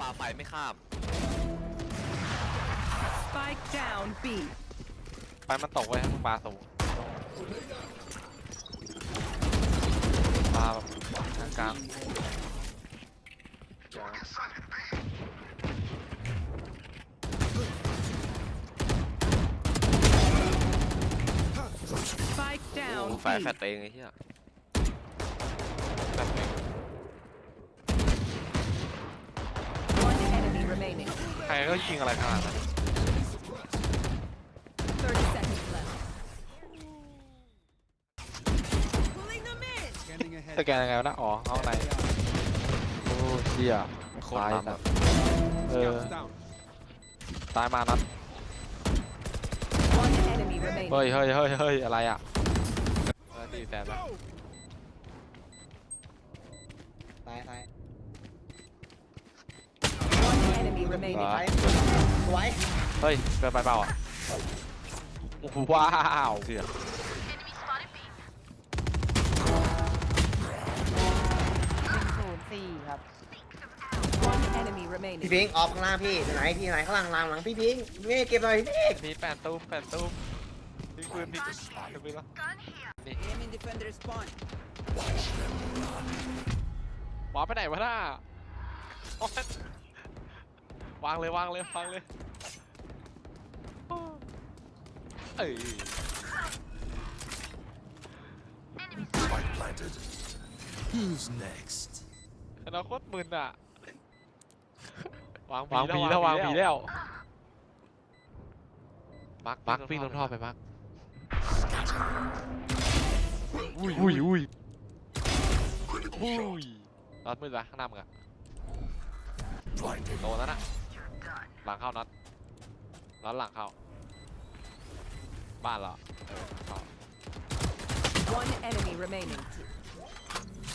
ปาไฟไม่ข้าม Spike down B. ไปมันตกไว้ให้มึงปลาสูงปลาแบบกลางกลางเดี๋ยว Spike โอ้ down ไฟ B. แฟดตัวเองไอ้เหี้ย แบบนี้ One enemy remaining. ใค รก็ยิงอะไรขนาดนั้น30 seconds left. สแกนยังไงวะนะอ๋อเอาไหนโอ้เชี่ยโคตรตายล้ำนะอะเออตายมานัด One enemy remaining. เฮ้ยเฮ้ยเฮ้ยเฮ้ยอะไรอะเออตีแสนละตายตาย One enemy remaining. เหรอตายสวยเฮ้ยเกินไปเปล่าอะโอ้โหว้าวเสือกศูนย์สี่ครับ One enemy พี่ remaining. พิงค์ออกข้างล่างพี่อยู่ไหนพี่ไหนข้างล่างหลังหลังพี่พิงค์นี่เก็บหน่อยพี่มีแปดตุ้มแปดตุ้มมีปืนมีปืนมีปืนแล้วนี่วางไปไหนวะน่าโอ๊ย วางเลยวางเลยวางเลยเอ้ย Spike planted. Who's next? อนาคตมึนอะ วางวางผีแล้ววางผีแล้วมักมักวิ่งลงท่อไปมักอุ้ยอุ้ยอุ้ยอุ้ยน็อตมืดละข้างหน้ามึงอะ Blinded. โตแล้วนะ หลังเข้าน็อตน็อตหลังเข้า บ้านเหรอเออเข้า One enemy remaining.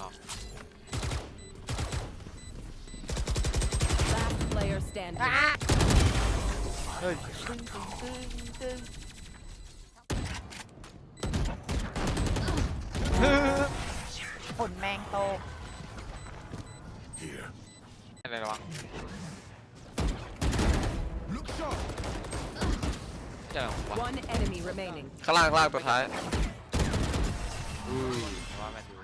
Oh. Last player standing. เฮ้ยผลแมงโต Here. อะไรระ อะไรของวะ One enemy remaining. ข้างล่างข้างล่างตัวท้ายอุ้ยว่าแมนยู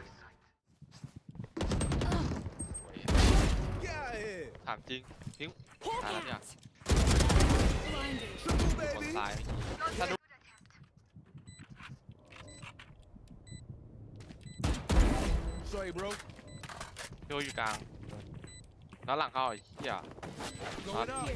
Get out of here. ถามจริงทิ้งตายแล้วเนี่ย Triple คน baby. ตายถ้าดู Sorry, bro. โยอยู่กลางแล้วหลังเข้าไอ้เหี้ย Going up.